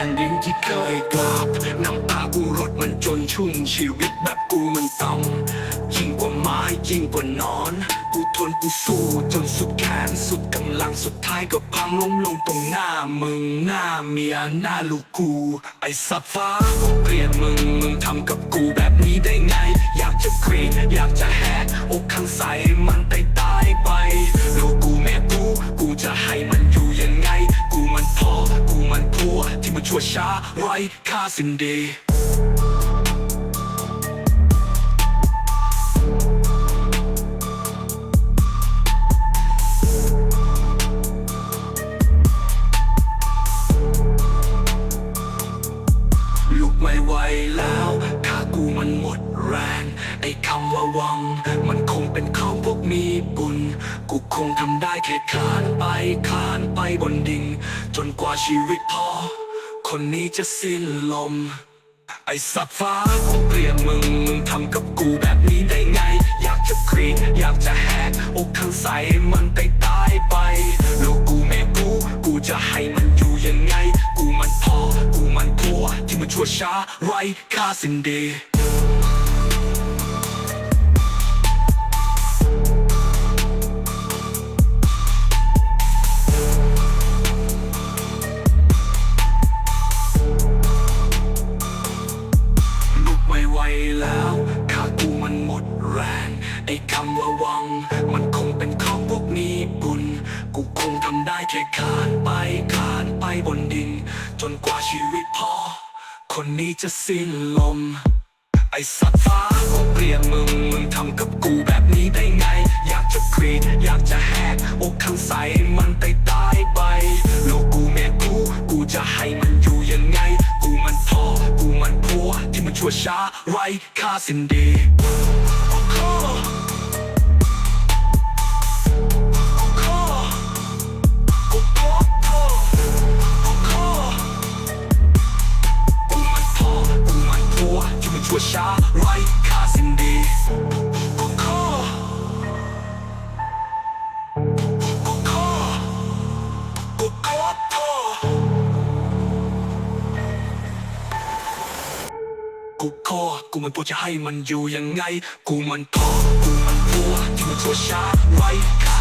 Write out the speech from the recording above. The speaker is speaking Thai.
ผ่นดินที่เคยกราบน้ำตากูรดมันจนชุ่มชีวิตแบบกูมันต้องยิ่งกว่าไม้ยิ่งกว่านอน กูทนกูสู้จนสุดแขนสุดกำลังสุดท้ายก็พังล้มลงตรงหน้ามึงหน้าเมียหน้าลูกกู ไอ้สัตว์ฟ้าเกลียดมึงมึงทำกับกูแบบนี้ได้ไง อยากจะกรีดอยากจะแหกอกข้างใสมันตายตายไปลูก มันชั่วช้าไร้ค่าสิ้นดีลุกไม่ไหวแล้วถ้ากูมันหมดแรงไอ้คำว่าวัง มันคงเป็นของพวกมีบุญ กูคงทำได้แค่คานไปคานไปบนดิ่ง จนกว่าชีวิตพอ คนนี้จะสิ้นลม ไอ้สัตว์ฟ้ากูเปลียนมึง มึงทำกับกูแบบนี้ได้ไง อยากจะกรีดอยากจะแหกอกข้างใสมันไปตายไป ลูกกูแม่กู กูจะให้มันอยู่ยังไง กูมันพอ กูมันผัวที่มันชั่วช้า ไร้ค่าสิ้นดี ไอ้คำว่าวัง มันคงเป็นของพวกมีบุญ กูคงทำได้แค่คลานไปคลานไปบนดิน จนกว่าชีวิตพอ คนนี้จะสิ้นลม ไอ้สัตว์ฟ้ากูเกลียดมึง มึงทำกับกูแบบนี้ได้ไง อยากจะกรีด อยากจะแหกอกข้างใส่มันตายตายไปลูกกูแม่กู กูจะให้มันอยู่ยังไง กูมันพอกูมันผัวที่มันชั่วช้าไร้ค่าสิ้นดี ชั่วช้าไร้ค่าสิ้นดีกูขอกูขอกูขอโทษกูขอกูมันผัวจะให้มันอยู่ยังไง กูมันพ่อกูมันผัวที่มันชั่วช้าไร้ค่า